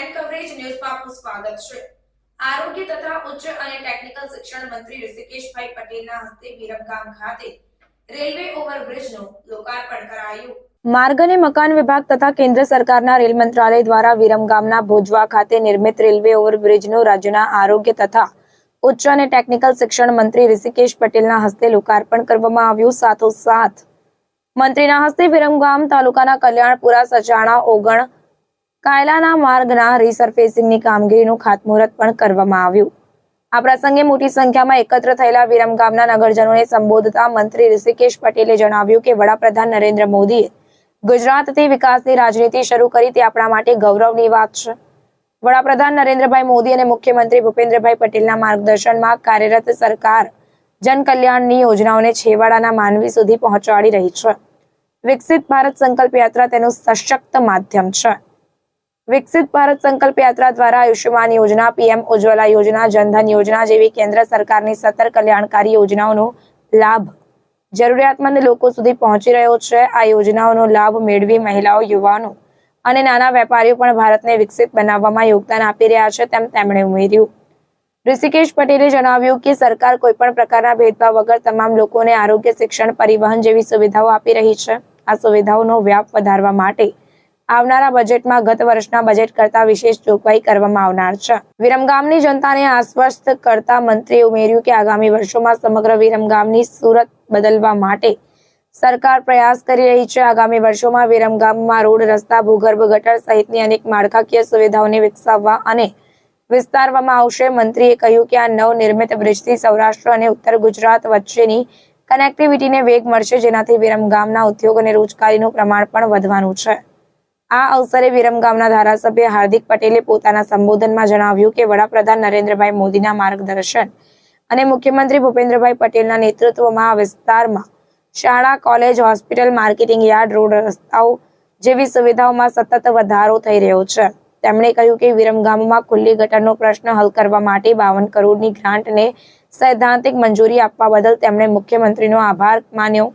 Overbridge ન્યૂઝમાં આપનું સ્વાગત છે. આરોગ્ય તથા ઉચ્ચ અને ટેકનિકલ શિક્ષણ મંત્રી ઋષિકેશભાઈ પટેલના હસ્તે વિરમગામ ખાતે રેલવે ઓવરબ્રિજનું લોકાર્પણ કરાયું. માર્ગ અને મકાન વિભાગ તથા કેન્દ્ર સરકારના રેલ મંત્રાલય દ્વારા વિરમગામના ભોજવા ખાતે નિર્મિત રેલવે ઓવરબ્રિજનું રાજ્યના આરોગ્ય તથા ઉચ્ચ અને ટેકનિકલ શિક્ષણ મંત્રી ઋષિકેશ પટેલના હસ્તે લોકાર્પણ કરવામાં આવ્યું સાથોસાથ. મંત્રીના હસ્તે વિરમગામ તાલુકાના કલ્યાણપુરા, સજાણા, ઓગણ કાયલાના માર્ગના રીસર્ફેસિંગની કામગીરીનું ખાતમુહૂર્ત પણ કરવામાં આવ્યું. આ પ્રસંગે મોટી સંખ્યામાં એકત્ર થયેલા વિરમગામના નગરજનોને સંબોધતા મંત્રી ઋષિકેશ પટેલે જણાવ્યું કે વડાપ્રધાન નરેન્દ્ર મોદીએ ગુજરાતથી વિકાસની રાજનીતિ શરૂ કરી તે આપણા માટે ગૌરવની વાત છે. વડાપ્રધાન નરેન્દ્રભાઈ મોદી અને મુખ્યમંત્રી ભૂપેન્દ્રભાઈ પટેલના માર્ગદર્શનમાં કાર્યરત સરકાર જનકલ્યાણની યોજનાઓને છેવાડાના માનવી સુધી પહોંચાડી રહી છે. વિકસિત ભારત સંકલ્પ યાત્રા તેનું સશક્ત માધ્યમ છે. વિકસિત ભારત સંકલ્પ યાત્રા દ્વારા આયુષ્યમાન યોજના, પીએમ ઉજ્જવલા યોજના, જનધન યોજના જેવી કેન્દ્ર સરકારની સત્તર કલ્યાણકારી યોજનાઓનો લાભ જરૂરિયાતમંદ લોકો સુધી પહોંચી રહ્યો છે. આ યોજનાઓનો લાભ મેળવી મહિલાઓ, યુવાનો અને નાના વેપારીઓ પણ ભારતને વિકસિત બનાવવામાં યોગદાન આપી રહ્યા છે તેમ તેમણે ઉમેર્યું. ઋષિકેશ પટેલે જણાવ્યું કે સરકાર કોઈ પણ પ્રકારના ભેદભાવ વગર તમામ લોકોને આરોગ્ય, શિક્ષણ, પરિવહન જેવી સુવિધાઓ આપી રહી છે. આ સુવિધાઓનો વ્યાપ વધારવા માટે આવનારા બજેટમાં ગત વર્ષના બજેટ કરતા વિશેષ જોગવાઈ કરવામાં આવનાર છે. વિરમગામની જનતાને આશ્વસ્ત કરતા મંત્રીએ ઉમેર્યું કે આગામી વર્ષોમાં સમગ્ર વિરમગામની સુરત બદલવા માટે સરકાર પ્રયાસ કરી રહી છે. આગામી વર્ષોમાં વિરમગામમાં રોડ, રસ્તા, ભૂગર્ભ, ગટર સહિતની અનેક માળખાકીય સુવિધાઓને વિકસાવવા અને વિસ્તારવામાં આવશે. મંત્રીએ કહ્યું કે આ નવનિર્મિત બ્રિજથી સૌરાષ્ટ્ર અને ઉત્તર ગુજરાત વચ્ચેની કનેક્ટિવિટીને વેગ મળશે, જેનાથી વિરમગામના ઉદ્યોગ અને રોજગારીનું પ્રમાણ પણ વધવાનું છે. આ અવસરે વિરમગામના ધારાસભ્ય હાર્દિક પટેલે પોતાના સંબોધનમાં જણાવ્યું કે વડાપ્રધાન નરેન્દ્રભાઈ મોદીના માર્ગદર્શન અને મુખ્યમંત્રી ભૂપેન્દ્રભાઈ પટેલના નેતૃત્વમાં આ વિસ્તારમાં શાળા, college, hospital, marketing yard, road રસ્તાઓ જેવી સુવિધાઓમાં સતત વધારો થઈ રહ્યો છે. તેમણે કહ્યું કે વિરમગામમાં ખુલ્લી ગટરનો પ્રશ્ન હલ કરવા માટે બાવન કરોડની ગ્રાન્ટને સૈદ્ધાંતિક મંજૂરી આપવા બદલ તેમણે મુખ્યમંત્રીનો આભાર માન્યો.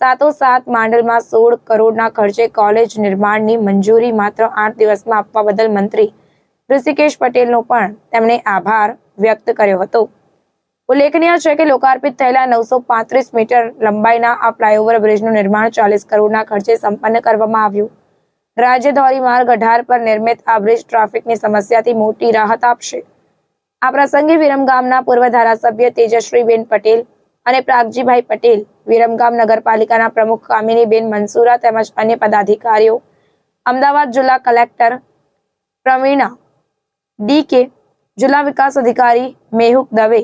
સાથોસાથ માંડલમાં સોળ કરોડના ખર્ચે કોલેજ નિર્માણની મંજૂરી માત્ર આઠ દિવસમાં આપવા બદલ મંત્રી ઋષિકેશ પટેલનો પણ તેમણે આભાર વ્યક્ત કર્યો હતો. ઉલ્લેખનીય છે કે લોકાર્પિત થયેલા નવસો પાંત્રીસ મીટર લંબાઈના આ ફ્લાયઓવર બ્રિજનું નિર્માણ ચાલીસ કરોડના ખર્ચે સંપન્ન કરવામાં આવ્યું. રાજ્ય ધોરીમાર્ગ અઢાર પર નિર્મિત આ બ્રિજ ટ્રાફિકની સમસ્યાથી મોટી રાહત આપશે. આ પ્રસંગે વિરમગામના પૂર્વ ધારાસભ્ય તેજશ્રીબેન પટેલ અને પ્રાગજીભાઈ પટેલ, વિરમગામ નગરપાલિકાના પ્રમુખ કામિનીબેન મનસુરા તેમજ અન્ય પદાધિકારીઓ, અમદાવાદ જિલ્લા કલેક્ટર પ્રવીણા, ડી જિલ્લા વિકાસ અધિકારી મેહુક દવે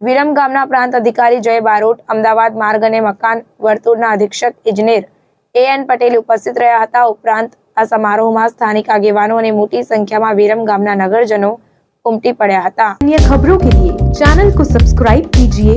વિરમ પ્રાંત અધિકારી જય બારોટ, અમદાવાદ માર્ગ અને મકાન વર્તુળના અધિક્ષક ઇજનેર એ એન પટેલ ઉપસ્થિત રહ્યા હતા. ઉપરાંત આ સમારોહમાં સ્થાનિક આગેવાનો અને મોટી સંખ્યામાં વિરમ ગામના નગરજનો ઉમટી પડ્યા હતા. અન્ય ખબરો કે લીએ ચેનલ કો સબસ્ક્રાઇબ કીજીએ